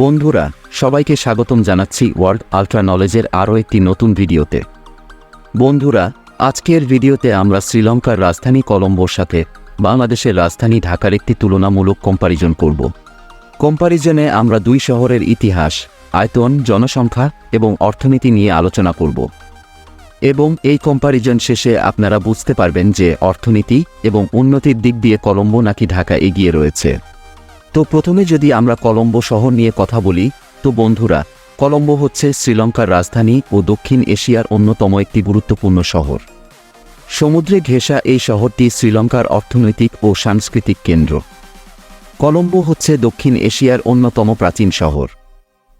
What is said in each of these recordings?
বন্ধুরা, সবাইকে স্বাগতম জানাচ্ছি ওয়ার্ল্ড আলট্রা নলেজের আরও একটি নতুন ভিডিওতে। বন্ধুরা, আজকের ভিডিওতে আমরা শ্রীলঙ্কার রাজধানী কলম্বোর সাথে বাংলাদেশের রাজধানী ঢাকার একটি তুলনামূলক কম্পারিজন করব। কম্পারিজনে আমরা দুই শহরের ইতিহাস, আয়তন, জনসংখ্যা এবং অর্থনীতি নিয়ে আলোচনা করব। এবং এই কম্পারিজন শেষে আপনারা বুঝতে পারবেন যে অর্থনীতি এবং উন্নতির দিক দিয়ে কলম্বো নাকি ঢাকা এগিয়ে রয়েছে। তো প্রথমে যদি আমরা কলম্বো শহর নিয়ে কথা বলি, তো বন্ধুরা, কলম্বো হচ্ছে শ্রীলঙ্কার রাজধানী ও দক্ষিণ এশিয়ার অন্যতম একটি গুরুত্বপূর্ণ শহর। সমুদ্রে ঘেঁষা এই শহরটি শ্রীলঙ্কার অর্থনৈতিক ও সাংস্কৃতিক কেন্দ্র। কলম্বো হচ্ছে দক্ষিণ এশিয়ার অন্যতম প্রাচীন শহর।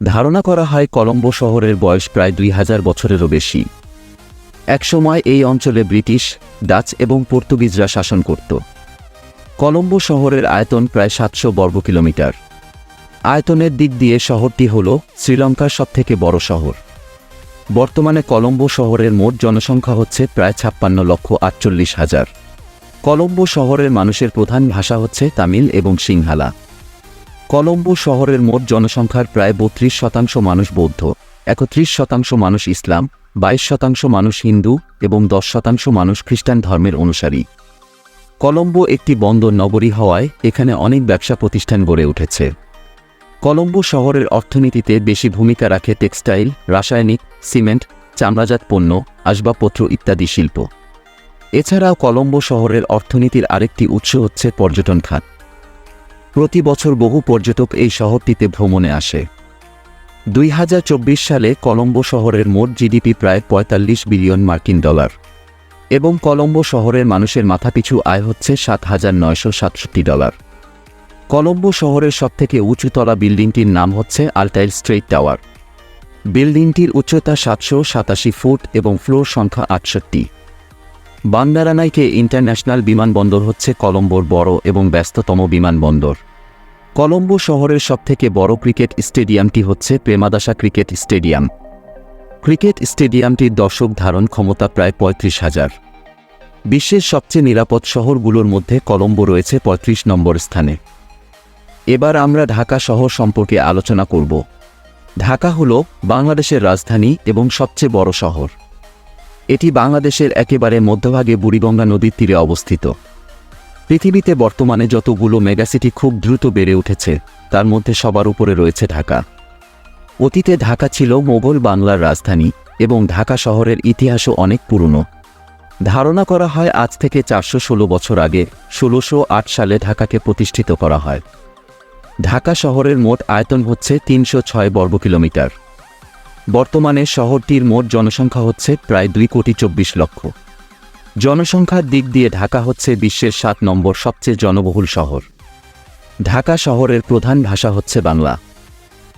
ধারণা করা হয় কলম্বো শহরের বয়স প্রায় দুই হাজার বছরেরও বেশি। একসময় এই অঞ্চলে ব্রিটিশ, ডাচ এবং পর্তুগিজরা শাসন করত। কলম্বো শহরের আয়তন প্রায় সাতশো বর্গ কিলোমিটার। আয়তনের দিক দিয়ে শহরটি হল শ্রীলঙ্কার সবথেকে বড় শহর। বর্তমানে কলম্বো শহরের মোট জনসংখ্যা হচ্ছে প্রায় ছাপ্পান্ন লক্ষ আটচল্লিশ হাজার। কলম্বো শহরের মানুষের প্রধান ভাষা হচ্ছে তামিল এবং সিংহালা। কলম্বো শহরের মোট জনসংখ্যার প্রায় বত্রিশ শতাংশ মানুষ বৌদ্ধ, একত্রিশ শতাংশ মানুষ ইসলাম, বাইশ শতাংশ মানুষ হিন্দু এবং দশ শতাংশ মানুষ খ্রিস্টান ধর্মের অনুসারী। কলম্বো একটি বন্দর নগরী হওয়ায় এখানে অনেক ব্যবসা প্রতিষ্ঠান গড়ে উঠেছে। কলম্বো শহরের অর্থনীতিতে বেশি ভূমিকা রাখে টেক্সটাইল, রাসায়নিক, সিমেন্ট, চামড়াজাত পণ্য, আসবাবপত্র ইত্যাদি শিল্প। এছাড়াও কলম্বো শহরের অর্থনীতির আরেকটি উৎস হচ্ছে পর্যটন খাত। প্রতি বছর বহু পর্যটক এই শহরটিতে ভ্রমণে আসে। দুই হাজার চব্বিশ সালে কলম্বো শহরের মোট জিডিপি প্রায় পঁয়তাল্লিশ বিলিয়ন মার্কিন ডলার। এবং কলম্বো শহরের মানুষের মাথাপিছু আয় হচ্ছে সাত হাজার নয়শো সাতষট্টি ডলার। কলম্বো শহরের সবথেকে উঁচুতলা বিল্ডিংটির নাম হচ্ছে আলটাইল স্ট্রেট টাওয়ার। বিল্ডিংটির উচ্চতা সাতশো সাতাশি ফুট এবং ফ্লোর সংখ্যা আটষট্টি। বান্দারানাইকে ইন্টারন্যাশনাল বিমানবন্দর হচ্ছে কলম্বোর বড় এবং ব্যস্ততম বিমানবন্দর। কলম্বো শহরের সবথেকে বড় ক্রিকেট স্টেডিয়ামটি হচ্ছে প্রেমাদাসা ক্রিকেট স্টেডিয়াম। ক্রিকেট স্টেডিয়ামটির দর্শক ধারণ ক্ষমতা প্রায় পঁয়ত্রিশ হাজার। বিশ্বের সবচেয়ে নিরাপদ শহরগুলোর মধ্যে কলম্বো রয়েছে পঁয়ত্রিশ নম্বর স্থানে। এবার আমরা ঢাকা শহর সম্পর্কে আলোচনা করব। ঢাকা হল বাংলাদেশের রাজধানী এবং সবচেয়ে বড় শহর। এটি বাংলাদেশের একেবারে মধ্যভাগে বুড়িগঙ্গা নদীর তীরে অবস্থিত। পৃথিবীতে বর্তমানে যতগুলো মেগাসিটি খুব দ্রুত বেড়ে উঠেছে, তার মধ্যে সবার উপরে রয়েছে ঢাকা। অতীতে ঢাকা ছিল মোগল বাংলার রাজধানী এবং ঢাকা শহরের ইতিহাসও অনেক পুরনো। ধারণা করা হয় আজ থেকে চারশো ষোলো বছর আগে ষোলোশো আট সালে ঢাকাকে প্রতিষ্ঠিত করা হয়। ঢাকা শহরের মোট আয়তন হচ্ছে তিনশো ছয় বর্গ কিলোমিটার। বর্তমানে শহরটির মোট জনসংখ্যা হচ্ছে প্রায় দুই কোটি চব্বিশ লক্ষ। জনসংখ্যার দিক দিয়ে ঢাকা হচ্ছে বিশ্বের সাত নম্বর সবচেয়ে জনবহুল শহর। ঢাকা শহরের প্রধান ভাষা হচ্ছে বাংলা।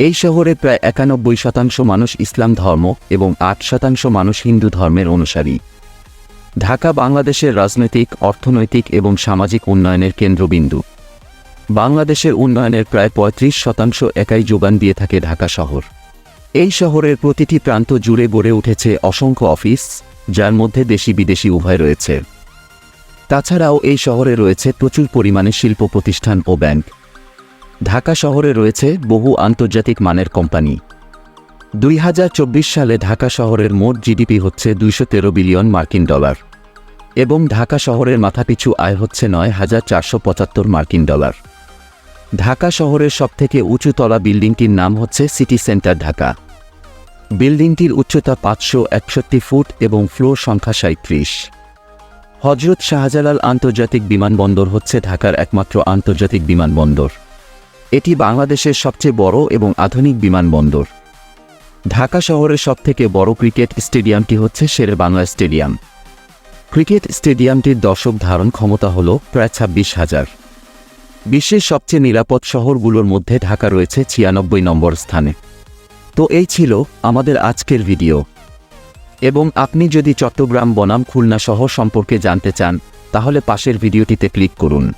এই শহরে প্রায় একানব্বই শতাংশ মানুষ ইসলাম ধর্ম এবং আট শতাংশ মানুষ হিন্দু ধর্মের অনুসারী। ঢাকা বাংলাদেশের রাজনৈতিক, অর্থনৈতিক এবং সামাজিক উন্নয়নের কেন্দ্রবিন্দু। বাংলাদেশের উন্নয়নের প্রায় পঁয়ত্রিশ শতাংশ একাই যোগান দিয়ে থাকে ঢাকা শহর। এই শহরের প্রতিটি প্রান্ত জুড়ে গড়ে উঠেছে অসংখ্য অফিস, যার মধ্যে দেশি বিদেশি উভয় রয়েছে। তাছাড়াও এই শহরে রয়েছে প্রচুর পরিমাণে শিল্প প্রতিষ্ঠান ও ব্যাংক। ঢাকা শহরে রয়েছে বহু আন্তর্জাতিক মানের কোম্পানি। দুই হাজার চব্বিশ সালে ঢাকা শহরের মোট জিডিপি হচ্ছে দুইশো তেরো বিলিয়ন মার্কিন ডলার এবং ঢাকা শহরের মাথাপিছু আয় হচ্ছে নয় হাজার চারশো পঁচাত্তর মার্কিন ডলার। ঢাকা শহরের সবথেকে উঁচুতলা বিল্ডিংটির নাম হচ্ছে সিটি সেন্টার ঢাকা। বিল্ডিংটির উচ্চতা পাঁচশো একষট্টি ফুট এবং ফ্লোর সংখ্যা সাঁত্রিশ হজরত শাহজালাল আন্তর্জাতিক বিমানবন্দর হচ্ছে ঢাকার একমাত্র আন্তর্জাতিক বিমানবন্দর। এটি বাংলাদেশের সবচেয়ে বড় এবং আধুনিক বিমানবন্দর। ঢাকা শহরের সবথেকে বড় ক্রিকেট স্টেডিয়ামটি হচ্ছে শেরে বাংলা স্টেডিয়াম। ক্রিকেট স্টেডিয়ামটির দর্শক ধারণ ক্ষমতা হল প্রায় ছাব্বিশ হাজার। বিশ্বের সবচেয়ে নিরাপদ শহরগুলোর মধ্যে ঢাকা রয়েছে ছিয়ানব্বই নম্বর স্থানে। তো এই ছিল আমাদের আজকের ভিডিও। এবং আপনি যদি চট্টগ্রাম বনাম খুলনা শহর সম্পর্কে জানতে চান, তাহলে পাশের ভিডিওটিতে ক্লিক করুন।